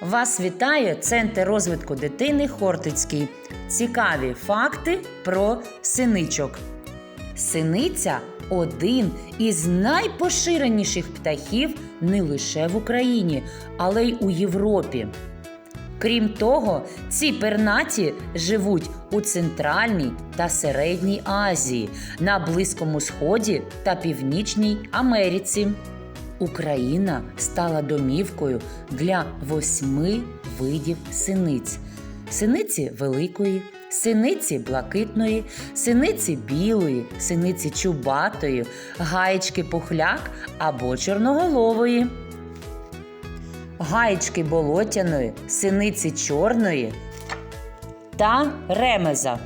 Вас вітає Центр розвитку дитини Хортицький. Цікаві факти про синичок. Синиця один із найпоширеніших птахів не лише в Україні, але й у Європі. Крім того, ці пернаті живуть у Центральній та Середній Азії, на Близькому Сході та Північній Америці. Україна стала домівкою для восьми видів синиць: синиці великої, синиці блакитної, синиці білої, синиці чубатої, гаєчки пухляк або чорноголової гаєчки болотяної, синиці чорної та ремеза.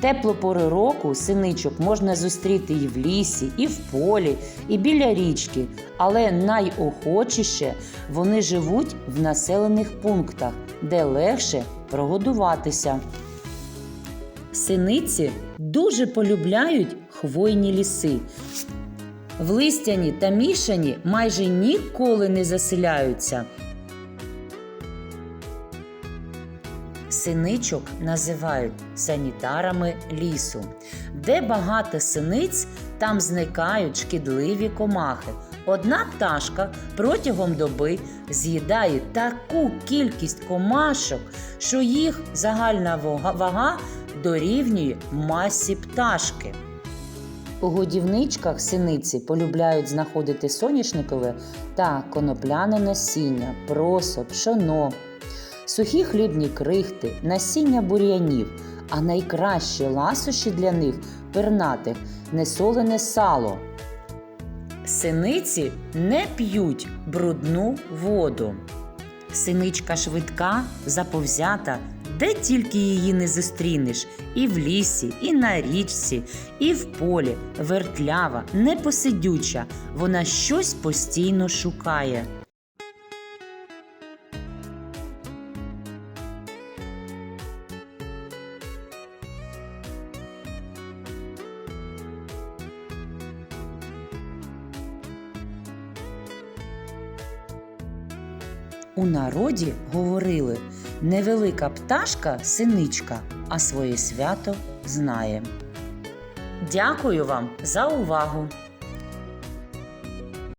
Теплу пору року синичок можна зустріти і в лісі, і в полі, і біля річки, але найохочіше вони живуть в населених пунктах, де легше прогодуватися. Синиці дуже полюбляють хвойні ліси. В листяні та мішані майже ніколи не заселяються. Синичок називають санітарами лісу. Де багато синиць, там зникають шкідливі комахи. Одна пташка протягом доби з'їдає таку кількість комашок, що їх загальна вага- дорівнює масі пташки. У годівничках синиці полюбляють знаходити соняшникове та конопляне насіння, просо, пшоно, сухі хлібні крихти, насіння бур'янів, а найкращі ласощі для них пернатих несолене сало. Синиці не п'ють брудну воду. Синичка швидка, заповзята, де тільки її не зустрінеш, і в лісі, і на річці, і в полі, вертлява, непосидюча, вона щось постійно шукає. У народі говорили невелика пташка синичка, а своє свято знає. Дякую вам за увагу!